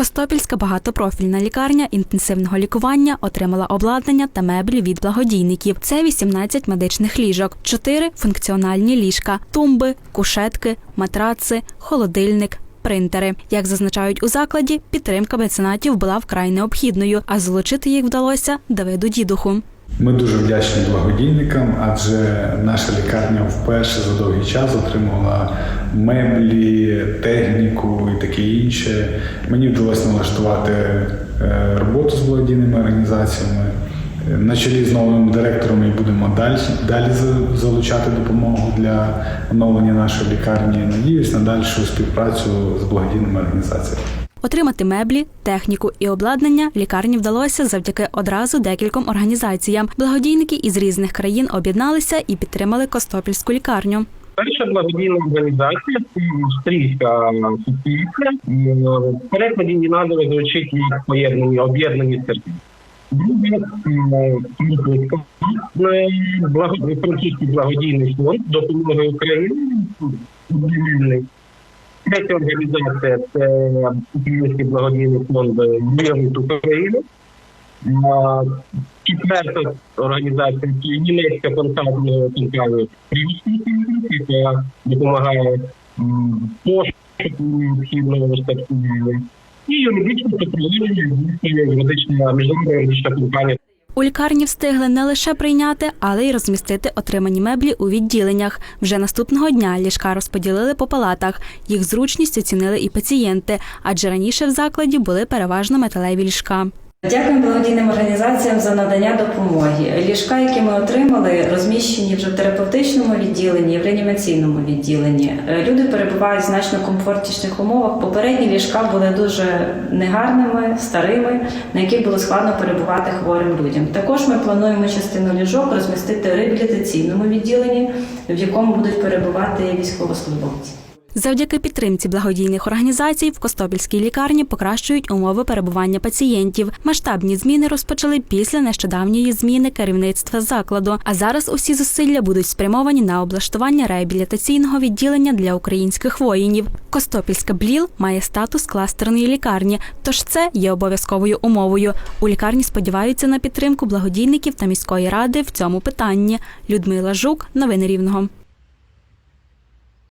Костопільська багатопрофільна лікарня інтенсивного лікування отримала обладнання та меблі від благодійників. Це 18 медичних ліжок, 4 функціональні ліжка, тумби, кушетки, матраци, холодильник. Принтери, як зазначають у закладі, підтримка меценатів була вкрай необхідною, а залучити їх вдалося Давиду Дідуху. Ми дуже вдячні благодійникам, адже наша лікарня вперше за довгий час отримала меблі, техніку і таке інше. Мені вдалося налаштувати е, роботу з благодійними організаціями. На чолі з новим директором ми будемо далі, далі залучати допомогу для оновлення нашої лікарні. Надіюсь на дальшу співпрацю з благодійними організаціями. Отримати меблі, техніку і обладнання лікарні вдалося завдяки одразу декільком організаціям. Благодійники із різних країн об'єдналися і підтримали Костопільську лікарню. Перша благодійна організація це австрійська асоціація. Перекладі її назва звучить як поєднані об'єднані е, благо- французький благодійний фонд допомоги Україні. Третя організація це Український благодійний фонд «Мир України. Четверта організація німецька контактна компанія «Прівський яка допомагає пошуку необхідного устаткування. І юридичне супроводження юридична міжнародна юридична компанія У лікарні встигли не лише прийняти, але й розмістити отримані меблі у відділеннях. Вже наступного дня ліжка розподілили по палатах. Їх зручність оцінили і пацієнти, адже раніше в закладі були переважно металеві ліжка. Дякуємо благодійним організаціям за надання допомоги. Ліжка, які ми отримали, розміщені вже в терапевтичному відділенні, в реанімаційному відділенні. Е, Люди перебувають в значно комфортніших умовах. Попередні ліжка були дуже негарними, старими, на яких було складно перебувати хворим людям. Також ми плануємо частину ліжок розмістити в реабілітаційному відділенні, в якому будуть перебувати військовослужбовці. Завдяки підтримці благодійних організацій в Костопільській лікарні покращують умови перебування пацієнтів. Масштабні зміни розпочали після нещодавньої зміни керівництва закладу. А зараз усі зусилля будуть спрямовані на облаштування реабілітаційного відділення для українських воїнів. Костопільська бліл має статус кластерної лікарні, тож це є обов'язковою умовою. У лікарні сподіваються на підтримку благодійників та міської ради в цьому питанні. Людмила Жук, новини Рівного.